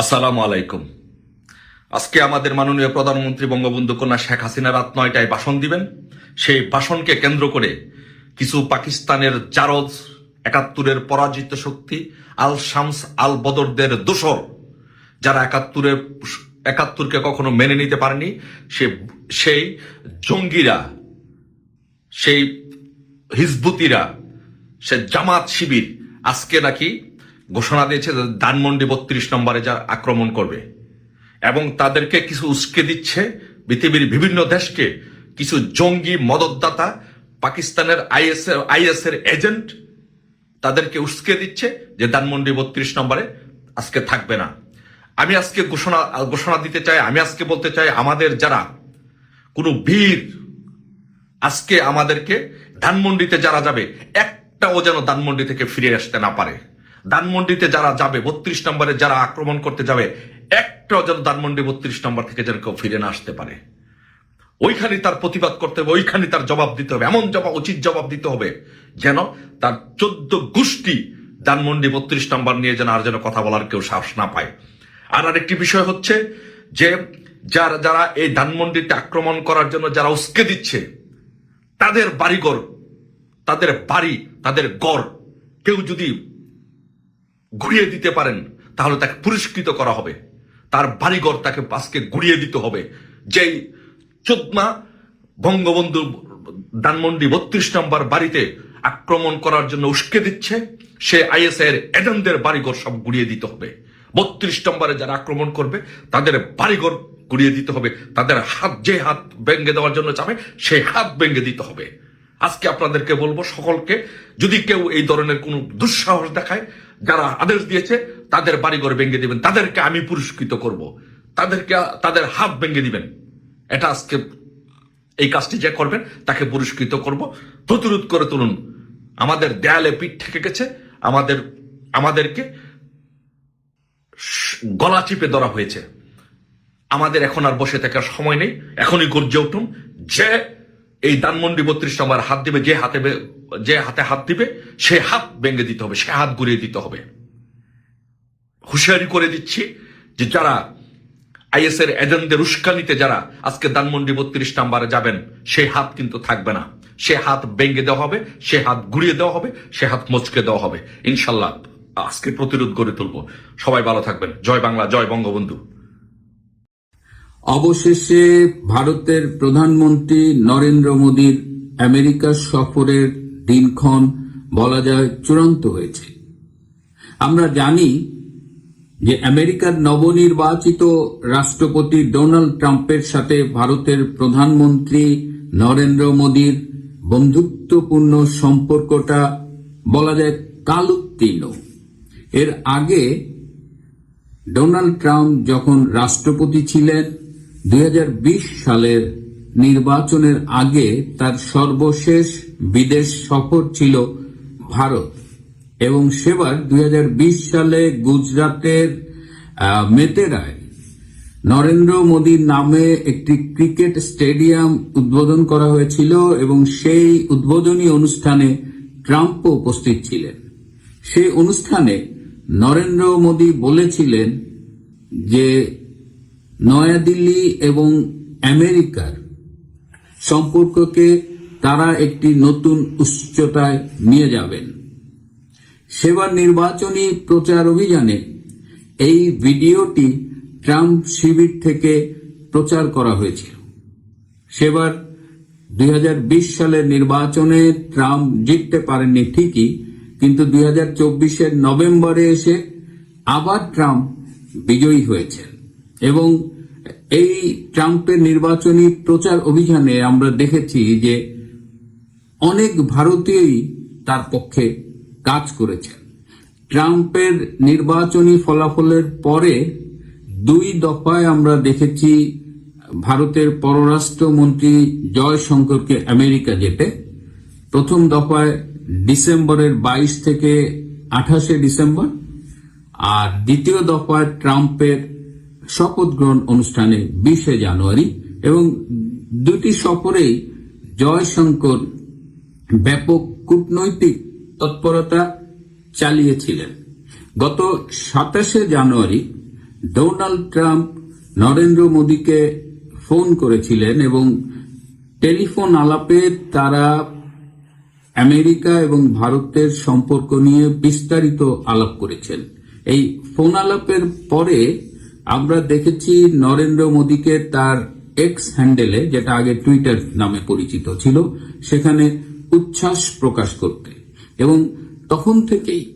আসসালামু আলাইকুম। আজকে আমাদের মাননীয় প্রধানমন্ত্রী বঙ্গবন্ধু কন্যা শেখ হাসিনা রাত নয়টায় ভাষণ দিবেন। সেই ভাষণকে কেন্দ্র করে কিছু পাকিস্তানের জারজ, একাত্তরের পরাজিত শক্তি আল শামস আল বদরদের দোসর যারা একাত্তরের একাত্তরকে কখনো মেনে নিতে পারেনি, সে, সেই জঙ্গিরা, সেই হিজবুতিরা, সে জামাত শিবির, আজকে নাকি ঘোষণা দিয়েছে ধানমন্ডি বত্রিশ নম্বরে যা আক্রমণ করবে। এবং তাদেরকে কিছু উস্কে দিচ্ছে পৃথিবীর বিভিন্ন দেশকে। কিছু জঙ্গি মদতদাতা, পাকিস্তানের আইএস আইএস এর এজেন্ট তাদেরকে উস্কে দিচ্ছে যে ধানমন্ডি বত্রিশ নম্বরে আজকে থাকবে না। আমি আজকে ঘোষণা ঘোষণা দিতে চাই, আমি আজকে বলতে চাই, আমাদের যারা কোনো বীর আজকে আমাদেরকে ধানমন্ডিতে যারা যাবে, একটাও যেন ধানমন্ডি থেকে ফিরে আসতে না পারে। ধানমন্ডিতে যারা যাবে, বত্রিশ নম্বরে যারা আক্রমণ করতে যাবে, একটাও যেন ধানমন্ডি বত্রিশ নম্বর থেকে যেন কেউ ফিরে না আসতে পারে। ওইখানে তার প্রতিবাদ করতে হবে ওইখানে তার জবাব দিতে হবে, এমন জবাব, উচিত জবাব দিতে হবে যেন তার চোদ্দ গোষ্ঠী ধানমন্ডি বত্রিশ নম্বর নিয়ে যেন আর যেন কথা বলার কেউ সাহস না পায়। আর আরেকটি বিষয় হচ্ছে যে যারা যারা এই ধানমন্ডিতে আক্রমণ করার জন্য যারা উস্কে দিচ্ছে, তাদের বাড়িঘর, তাদের বাড়ি, তাদের গড় কেউ যদি ঘুরিয়ে দিতে পারেন, তাহলে তাকে পুরস্কৃত করা হবে। তার বাড়িঘর তাকে আজকে ঘুরিয়ে দিতে হবে। যেই চোদ্মা বঙ্গবন্ধু ধানমন্ডি বত্রিশ নম্বর বাড়িতে আক্রমণ করার জন্য উস্কে দিচ্ছে, সে আইএস এর এজেন্টদের বাড়িঘর সব গুড়িয়ে দিতে হবে। বত্রিশ নম্বরে যারা আক্রমণ করবে, তাদের বাড়িঘর গুড়িয়ে দিতে হবে। তাদের হাত, যে হাত ভেঙে দেওয়ার জন্য চাবে সেই হাত ভেঙে দিতে হবে। আজকে আপনাদেরকে বলব সকলকে, যদি কেউ এই ধরনের কোনো দুঃসাহস দেখায় যারা আদেশ দিয়েছে, তাদের বাড়িঘর ভেঙে দিবেন, তাদেরকে আমি পুরস্কৃত করব। তাদেরকে, তাদের হাত ভেঙে দিবেন। এটা আজকে এই কাজটি যে করবেন, তাকে পুরস্কৃত করব। প্রতিরোধ করে তুলুন। আমাদের দেয়ালে পিঠ থেকে গেছে, আমাদের, আমাদেরকে গলা চিপে ধরা হয়েছে। আমাদের এখন আর বসে থাকার সময় নেই। এখনই গর্জে উঠুন। যে এই দানমন্ডি বত্রিশ নম্বর হাত দিবে, যে হাতে যে হাতে হাত দিবে, সে হাত ভেঙে দিতে হবে, সে হাত ঘুরিয়ে দিতে হবে। হুঁশিয়ারি করে দিচ্ছি যে যারা আইএস এর এজেন্টদের উস্কানিতে যারা আজকে দানমন্ডি বত্রিশ নাম্বারে যাবেন সেই হাত কিন্তু থাকবে না। সে হাত ভেঙে দেওয়া হবে, সে হাত ঘুরিয়ে দেওয়া হবে, সে হাত মচকে দেওয়া হবে। ইনশাল্লাহ আজকে প্রতিরোধ গড়ে তুলবো। সবাই ভালো থাকবেন। জয় বাংলা, জয় বঙ্গবন্ধু। অবশেষে ভারতের প্রধানমন্ত্রী নরেন্দ্র মোদীর আমেরিকা সফরের দিনক্ষণ বলা যায় চূড়ান্ত হয়েছে। আমরা জানি যে আমেরিকার নবনির্বাচিত রাষ্ট্রপতি ডোনাল্ড ট্রাম্পের সাথে ভারতের প্রধানমন্ত্রী নরেন্দ্র মোদীর বন্ধুত্বপূর্ণ সম্পর্কটা বলা যায় কালোত্তীর্ণ। এর আগে ডোনাল্ড ট্রাম্প যখন রাষ্ট্রপতি ছিলেন দুই হাজার বিশ সালের নির্বাচনের আগে তার সর্বশেষ বিদেশ সফর ছিল ভারত। এবং সেবার দুই হাজার বিশ সালে গুজরাটের মেতেরায় নরেন্দ্র মোদীর নামে একটি ক্রিকেট স্টেডিয়াম উদ্বোধন করা হয়েছিল এবং সেই উদ্বোধনী অনুষ্ঠানে ট্রাম্পও উপস্থিত ছিলেন। সেই অনুষ্ঠানে নরেন্দ্র মোদী বলেছিলেন যে নয়াদিল্লি এবং আমেরিকার সম্পর্ককে তারা একটি নতুন উচ্চতায় নিয়ে যাবেন। সেবার নির্বাচনী প্রচার অভিযানে এই ভিডিওটি ট্রাম্প শিবির থেকে প্রচার করা হয়েছিল। সেবার দুই হাজার বিশ সালের নির্বাচনে ট্রাম্প জিততে পারেননি ঠিকই, কিন্তু দুই হাজার নভেম্বরে এসে আবার ট্রাম্প বিজয়ী হয়েছেন। এবং এই ট্রাম্পের নির্বাচনী প্রচার অভিযানে আমরা দেখেছি যে অনেক ভারতীয়ই তার পক্ষে কাজ করেছেন। ট্রাম্পের নির্বাচনী ফলাফলের পরে দুই দফায় আমরা দেখেছি ভারতের পররাষ্ট্রমন্ত্রী জয়শঙ্করকে আমেরিকা যেতে। প্রথম দফায় ডিসেম্বরের বাইশ থেকে আঠাশে ডিসেম্বর, আর দ্বিতীয় দফায় ট্রাম্পের শপথ গ্রহণ অনুষ্ঠানে বিশে জানুয়ারি এবং দুটি সফরেই জয়শঙ্কর ব্যাপক কূটনৈতিক তৎপরতা চালিয়েছিলেন। গত সাতাশে জানুয়ারি ডোনাল্ড ট্রাম্প নরেন্দ্র মোদীকে ফোন করেছিলেন এবং টেলিফোন আলাপে তারা আমেরিকা এবং ভারতের সম্পর্ক নিয়ে বিস্তারিত আলাপ করেছেন। এই ফোন আলাপের পরে আমরা দেখেছি নরেন্দ্র মোদীকে তার এক্স হ্যান্ডেলে যেটা আগে টুইটার নামে পরিচিত ছিল, সেখানে উচ্ছ্বাস প্রকাশ করতে। এবং তখন থেকেই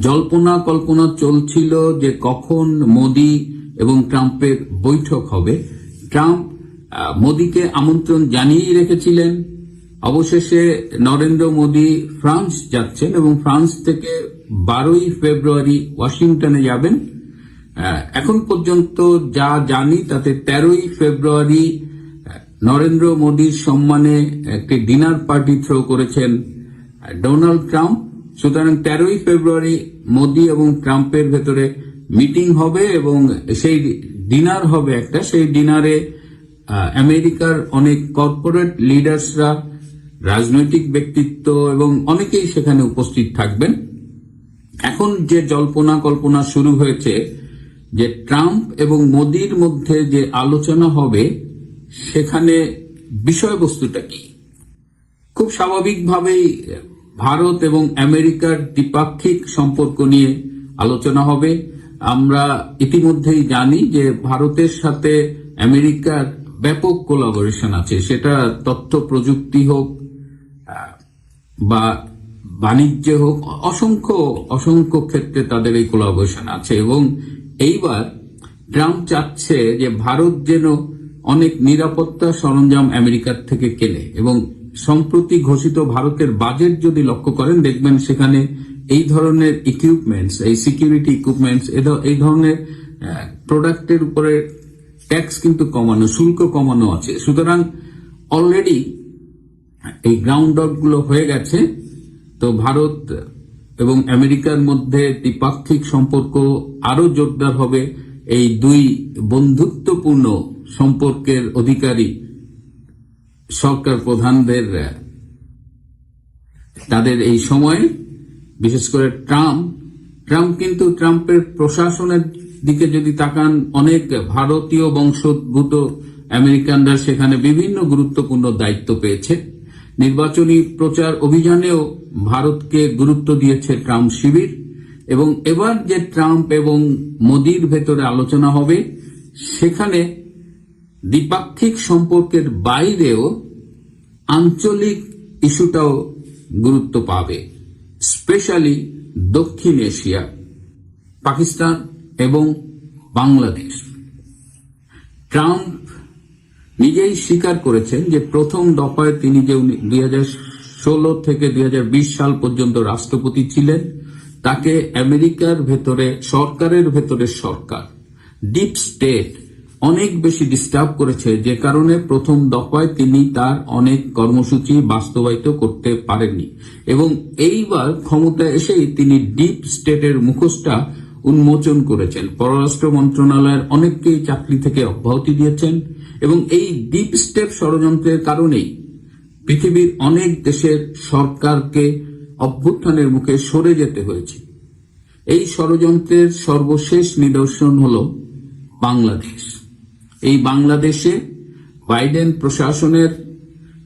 জল্পনা কল্পনা চলছিল যে কখন মোদি এবং ট্রাম্পের বৈঠক হবে। ট্রাম্প মোদিকে আমন্ত্রণ জানিয়েই রেখেছিলেন। অবশেষে নরেন্দ্র মোদী ফ্রান্স যাচ্ছেন এবং ফ্রান্স থেকে বারোই ফেব্রুয়ারি ওয়াশিংটনে যাবেন। এখন পর্যন্ত যা জানি তাতে তেরোই ফেব্রুয়ারি নরেন্দ্র মোদীর সম্মানে একটি ডিনার পার্টি থ্রো করেছেন ডোনাল্ড ট্রাম্প। সুতরাং তেরোই ফেব্রুয়ারি মোদী এবং ট্রাম্পের ভেতরে মিটিং হবে এবং সেই ডিনার হবে একটা। সেই ডিনারে আমেরিকার অনেক কর্পোরেট লিডার্সরা, রাজনৈতিক ব্যক্তিত্ব এবং অনেকেই সেখানে উপস্থিত থাকবেন। এখন যে জল্পনা কল্পনা শুরু হয়েছে যে ট্রাম্প এবং মোদির মধ্যে যে আলোচনা হবে, সেখানে বিষয়বস্তুটা কি? খুব স্বাভাবিকভাবেই ভারত এবং আমেরিকার দ্বিপাক্ষিক সম্পর্ক নিয়ে আলোচনা হবে। আমরা ইতিমধ্যেই জানি যে ভারতের সাথে আমেরিকার ব্যাপক কোলাবোরেশন আছে। সেটা তথ্য প্রযুক্তি হোক বা বাণিজ্য হোক, অসংখ্য অসংখ্য ক্ষেত্রে তাদের এই কোলাবোরেশন আছে এবং এইবার ট্রাম্প চাচ্ছে যে ভারত যেন অনেক নিরাপত্তা সরঞ্জাম আমেরিকার থেকে কেনে এবং সম্প্রতি ঘোষিত ভারতের বাজেট যদি লক্ষ্য করেন, দেখবেন সেখানে এই ধরনের ইকুইপমেন্টস এই সিকিউরিটি ইকুইপমেন্টস এই ধরনের প্রোডাক্টের উপরে ট্যাক্স কিন্তু কমানো, শুল্ক কমানো আছে। সুতরাং অলরেডি এই গ্রাউন্ডগুলো হয়ে গেছে। তো ভারত এবং আমেরিকার মধ্যে দ্বিপাক্ষিক সম্পর্ক আরও জোরদার হবে এই দুই বন্ধুত্বপূর্ণ সম্পর্কের অধিকারী সরকার প্রধানদের তাদের এই সময়ে, বিশেষ করে ট্রাম্প। ট্রাম্প কিন্তু ট্রাম্পের প্রশাসনের দিকে যদি তাকান, অনেক ভারতীয় বংশোদ্ভূত আমেরিকানরা সেখানে বিভিন্ন গুরুত্বপূর্ণ দায়িত্ব পেয়েছে। নির্বাচনী প্রচার অভিযানেও ভারতকে গুরুত্ব দিয়েছে ট্রাম্প শিবির, এবং এবার যে ট্রাম্প এবং মোদির ভেতরে আলোচনা হবে, সেখানে দ্বিপাক্ষিক সম্পর্কের বাইরেও আঞ্চলিক ইস্যুটাও গুরুত্ব পাবে, স্পেশালি দক্ষিণ এশিয়া, পাকিস্তান এবং বাংলাদেশ। ট্রাম্প নিজেই স্বীকার করেছেন যে প্রথম দফায় তিনি যে দুই ষোলো থেকে দুই সাল পর্যন্ত রাষ্ট্রপতি ছিলেন, তাকে আমেরিকার ভেতরে, সরকারের ভেতরে সরকার, ডিপ স্টেট অনেক বেশি ডিস্টার্ব করেছে, যে কারণে প্রথম দফায় তিনি তার অনেক কর্মসূচি বাস্তবায়িত করতে পারেননি। এবং এইবার ক্ষমতায় এসেই তিনি ডিপ স্টেটের মুখোশটা উন্মোচন করেছেন। পররাষ্ট্র মন্ত্রণালয়ের অনেককেই চাকরি থেকে অব্যাহতি দিয়েছেন এবং এই ডিপ স্টেপ ষড়যন্ত্রের কারণেই পৃথিবীর অনেক দেশের সরকারকে অভ্যুত্থানের মুখে সরে যেতে হয়েছে। এই ষড়যন্ত্রের সর্বশেষ নিদর্শন হল বাংলাদেশ। এই বাংলাদেশে বাইডেন প্রশাসনের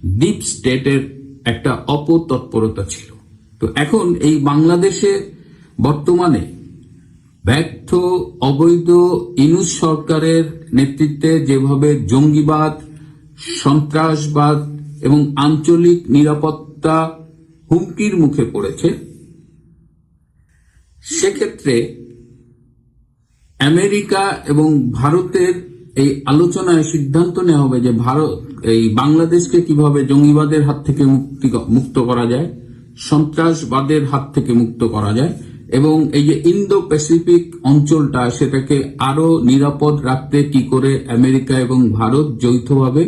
ডিপ স্টেটের একটা অপতৎপরতা ছিল। তো এখন এই বাংলাদেশে বর্তমানে ব্যর্থ, অবৈধ ইনুস সরকারের নেতৃত্বে যেভাবে জঙ্গিবাদ, সন্ত্রাসবাদ এবং আঞ্চলিক নিরাপত্তা হুমকির মুখে পড়েছে, সেক্ষেত্রে আমেরিকা এবং ভারতের এই আলোচনায় সিদ্ধান্ত নেওয়া হবে যে ভারত এই বাংলাদেশকে কীভাবে জঙ্গিবাদের হাত থেকে মুক্তি, মুক্ত করা যায়, সন্ত্রাসবাদের হাত থেকে মুক্ত করা যায় এবং এই যে ইন্দো প্যাসিফিক অঞ্চলটা, সেটাকে আরও নিরাপদ রাখতে কি করে আমেরিকা এবং ভারত যৌথভাবে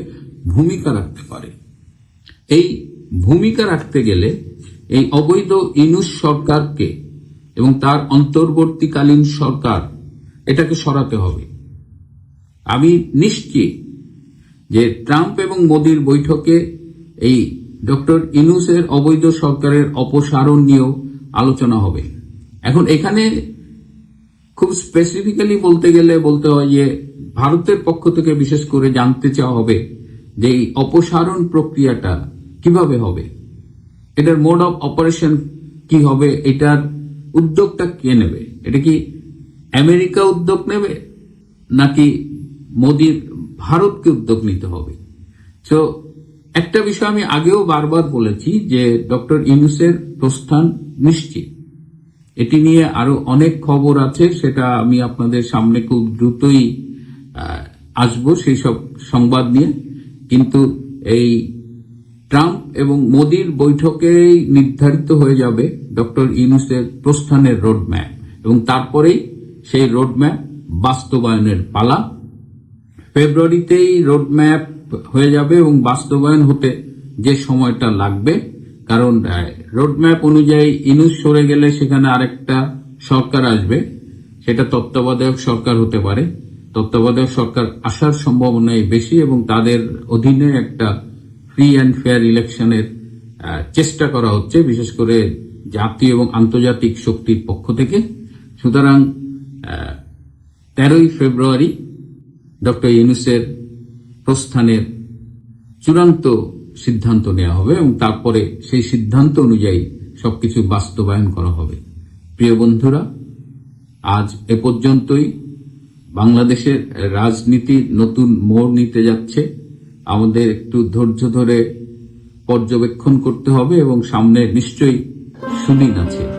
ভূমিকা রাখতে পারে? এই ভূমিকা রাখতে গেলে এই অবৈধ ইনুস সরকারকে এবং তার অন্তর্বর্তীকালীন সরকার এটাকে সরাতে হবে। আমি নিশ্চিত যে ট্রাম্প এবং মোদির বৈঠকে এই ডক্টর ইনুসের অবৈধ সরকারের অপসারণ নিয়েও আলোচনা হবে। এখন এখানে খুব স্পেসিফিক্যালি বলতে গেলে বলতে হয় যে ভারতের পক্ষ থেকে বিশেষ করে জানতে চাওয়া হবে যে এই অপসারণ প্রক্রিয়াটা কীভাবে হবে, এটার মোড অফ অপারেশন কি হবে, এটার উদ্যোগটা কে নেবে, এটা কি আমেরিকা উদ্যোগ নেবে নাকি মোদির ভারতকে উদ্যোগ নিতে হবে? তো একটা বিষয় আমি আগেও বারবার বলেছি যে ডক্টর ইউনুসের প্রস্থান নিশ্চিত। এটি নিয়ে আরও অনেক খবর আছে, সেটা আমি আপনাদের সামনে খুব দ্রুতই আসব সেই সব সংবাদ নিয়ে। কিন্তু এই ট্রাম্প এবং মোদির বৈঠকেই নির্ধারিত হয়ে যাবে ডক্টর ইউনুসের প্রস্থানের রোডম্যাপ। এবং তারপরেই সেই রোডম্যাপ বাস্তবায়নের পালা। ফেব্রুয়ারিতেই রোডম্যাপ হয়ে যাবে এবং বাস্তবায়ন হতে যে সময়টা লাগবে কারণ রোডম্যাপ অনুযায়ী ইনুস সরে গেলে সেখানে আরেকটা সরকার আসবে। সেটা তত্ত্বাবধায়ক সরকার হতে পারে। তত্ত্বাবধায়ক সরকার আসার সম্ভাবনাই বেশি এবং তাদের অধীনে একটা ফ্রি অ্যান্ড ফেয়ার ইলেকশনের চেষ্টা করা হচ্ছে, বিশেষ করে জাতীয় এবং আন্তর্জাতিক শক্তির পক্ষ থেকে। সুতরাং তেরোই ফেব্রুয়ারি ডক্টর ইউনুসের প্রস্থানের চূড়ান্ত সিদ্ধান্ত নেওয়া হবে এবং তারপরে সেই সিদ্ধান্ত অনুযায়ী সবকিছু বাস্তবায়ন করা হবে। প্রিয় বন্ধুরা, আজ এ পর্যন্তই। বাংলাদেশের রাজনীতি নতুন মোড় নিতে যাচ্ছে। আমাদের একটু ধৈর্য ধরে পর্যবেক্ষণ করতে হবে এবং সামনে নিশ্চয়ই সুদিন আছে।